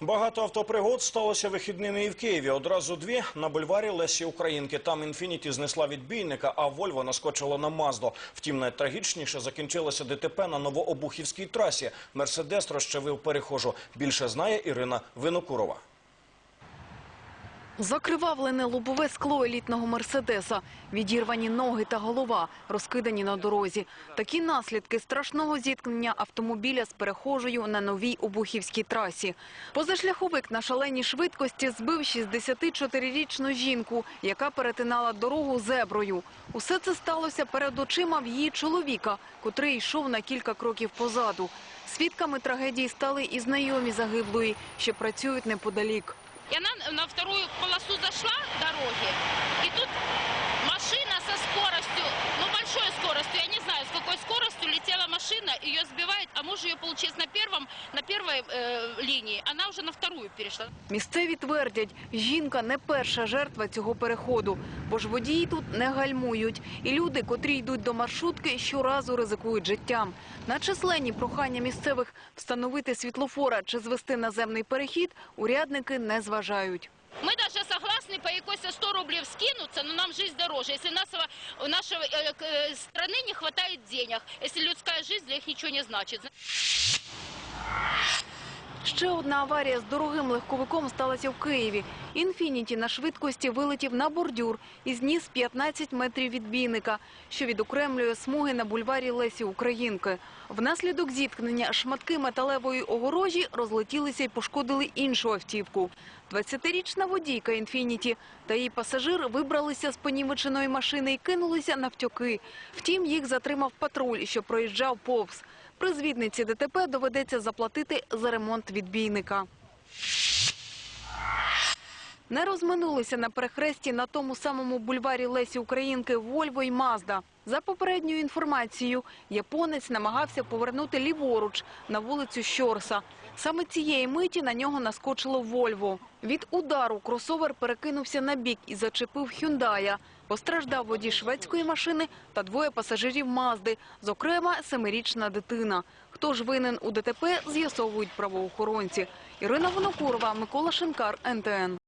Багато автопригод сталося вихідними і в Києві. Одразу дві на бульварі Лесі Українки. Там «Інфініті» знесла відбійника, а «Вольво» наскочила на «Мазду». Втім, найтрагічніше закінчилося ДТП на Новообухівській трасі. «Мерседес» розчавив перехожу. Більше знає Ірина Винокурова. Закривавлене лобове скло елітного «Мерседеса», відірвані ноги та голова, розкидані на дорозі. Такі наслідки страшного зіткнення автомобіля з перехожою на новій Обухівській трасі. Позашляховик на шаленій швидкості збив 64-річну жінку, яка перетинала дорогу зеброю. Усе це сталося перед очима в її чоловіка, котрий йшов на кілька кроків позаду. Свідками трагедії стали і знайомі загиблої, що працюють неподалік. И она на вторую полосу зашла дороги, и тут машина со скоростью, ее сбивает, а муж ее, получается, на первом, на первой э, линии, она уже на вторую перешла. Місцеві твердять, жінка не перша жертва цього переходу, бо ж водії тут не гальмують. І люди, котрі йдуть до маршрутки, щоразу ризикують життям. На численні прохання місцевих встановити світлофора чи звести наземний перехід, урядники не зважають. Мы даже согласны по якось 100 рублей скинуться, но нам жизнь дороже. Если у нашего, у нашего э, к- э, страны не хватает денег, если людская жизнь для них ничего не значит. Ще одна аварія з дорогим легковиком сталася в Києві. «Інфініті» на швидкості вилетів на бордюр і зніс 15 метрів відбійника, що відокремлює смуги на бульварі Лесі Українки. Внаслідок зіткнення шматки металевої огорожі розлетілися і пошкодили іншу автівку. 20-річна водійка «Інфініті» та її пасажир вибралися з понівеченої машини і кинулися навтьоки. Втім, їх затримав патруль, що проїжджав повз. При звідниці ДТП доведеться заплатити за ремонт відбійника. Не розминулися на перехресті на тому самому бульварі Лесі Українки Вольво і Мазда. За попередньою інформацією, японець намагався повернути ліворуч на вулицю Щорса. Саме цієї миті на нього наскочило Вольво. Від удару кросовер перекинувся на бік і зачепив Хюндая. Постраждав водій шведської машини та двоє пасажирів Мазди, зокрема семирічна дитина. Хто ж винен у ДТП, з'ясовують правоохоронці. Ірина Вонокурова, Микола Шинкар, НТН.